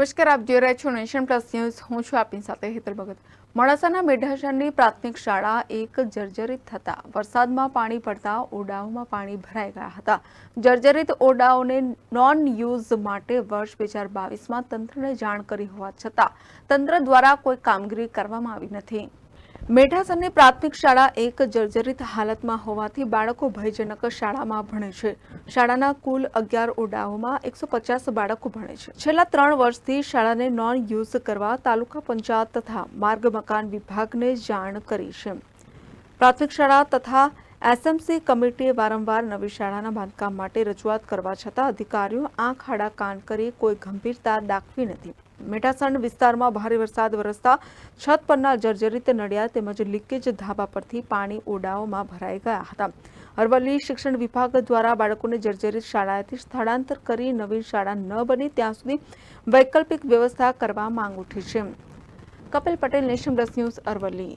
નમસ્કાર, આપ જોઈ રહ્યા છો નેશન પ્લસ ન્યૂઝ. હું છું આપની સાથે હેતલ ભગત. મોડાસાના મેઢાસરની પ્રાથમિક શાળા એક જર્જરિત થતા વરસાદમાં પાણી પડતા ઓરડાઓમાં પાણી ભરાઈ ગયા હતા. જર્જરિત ઓરડાઓને નોન યુઝ માટે વર્ષ બે હજાર બાવીસમાં તંત્રને જાણ કરી હોવા છતાં તંત્ર દ્વારા કોઈ કામગીરી કરવામાં આવી નથી. મેઢાસરની પ્રાથમિક શાળા એક જર્જરિત હાલતમાં હોવાથી બાળકો ભયજનક શાળામાં ભણે છે. શાળાના કુલ અગિયાર ઓરડાઓમાં એકસો પચાસ બાળકો ભણે છે. છેલ્લા ત્રણ વર્ષથી શાળાને નોન યુઝ કરવા તાલુકા પંચાયત તથા માર્ગ મકાન વિભાગને જાણ કરી છે. પ્રાથમિક શાળા તથા એસએમસી કમિટીએ વારંવાર નવી શાળાના બાંધકામ માટે રજૂઆત કરવા છતાં અધિકારીઓ આંખ આડા કાન કરી કોઈ ગંભીરતા દાખવી નથી. મેટાસણ વિસ્તારમાં ભારે વરસાદ વરસતા છત પરના જર્જરિત નડિયા તેમજ લીકેજ ધાબા પરથી પાણી ઓડાઓમાં ભરાઈ ગયા હતા. અરવલ્લી શિક્ષણ વિભાગ દ્વારા બાળકોને જર્જરિત શાળાએથી સ્થળાંતર કરી નવી શાળા ન બની ત્યાં સુધી વૈકલ્પિક વ્યવસ્થા કરવા માંગ ઉઠી છે. Kapil Patel, nation plus news Aravalli.